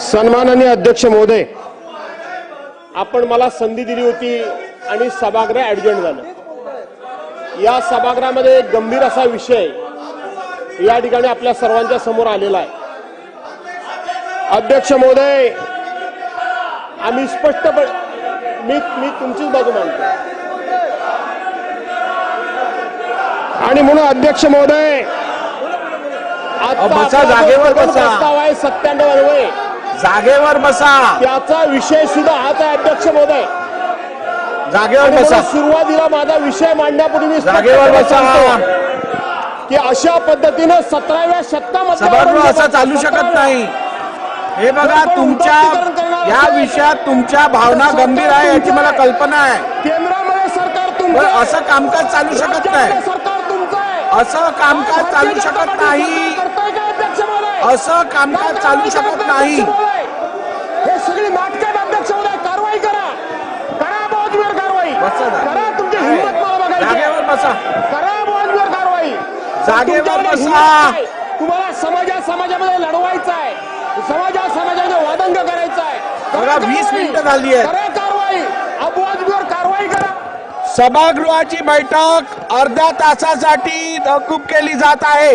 सन्माननीय अध्यक्ष महोदय आपण मला संधी दिली होती आणि सभागृह ऍडजॉईन झालं. या सभागृहामध्ये एक गंभीर असा विषय या ठिकाणी आपल्या सर्वांच्या समोर आलेला आहे. अध्यक्ष महोदय आम्ही स्पष्टपणे मी मी तुमचीच बाजू मांडतो आणि म्हणून अध्यक्ष महोदय जो जागेवर. प्रस्ताव आहे सत्त्याण्णव अन्वये. जागेवर बसा. त्याचा विषय सुद्धा हाच आहे अध्यक्ष महोदय. जागेवर बसा. सुरुवातीला माझा विषय मांडण्यापूर्वी जागेवर बसा. की अशा पद्धतीनं सतराव्या शतकामध्ये असं चालू शकत नाही. हे बघा तुमच्या या विषयात तुमच्या भावना गंभीर आहे याची मला कल्पना आहे. केंद्रामध्ये सरकार तुमचं. असं कामकाज चालू शकत नाही. सरकार तुमचं असं कामकाज चालू शकत नाही. असं कामकाज चालू शकत नाही हे सगळी नाटकात अध्यक्ष महोदय कारवाई करा करा बहुजमेर कारवाई बसा. करा तुमची हिंमत मला बघायची आहे. जागेवर बसा करा बहुजमेर कारवाई जागेवर तुमच्याकडे बसा. हिंमत आहे. तुम्हाला समाजा समाजामध्ये लढवायचं आहे समाजा समाजामध्ये वादंग करायचं आहे करा बघा, वीस कारवाई. मिनिटं झाली आहेत. करा कारवाई अबोजमेर कारवाई करा सभागृहाची बैठक अर्ध्या तासासाठी तहकूब केली जात आहे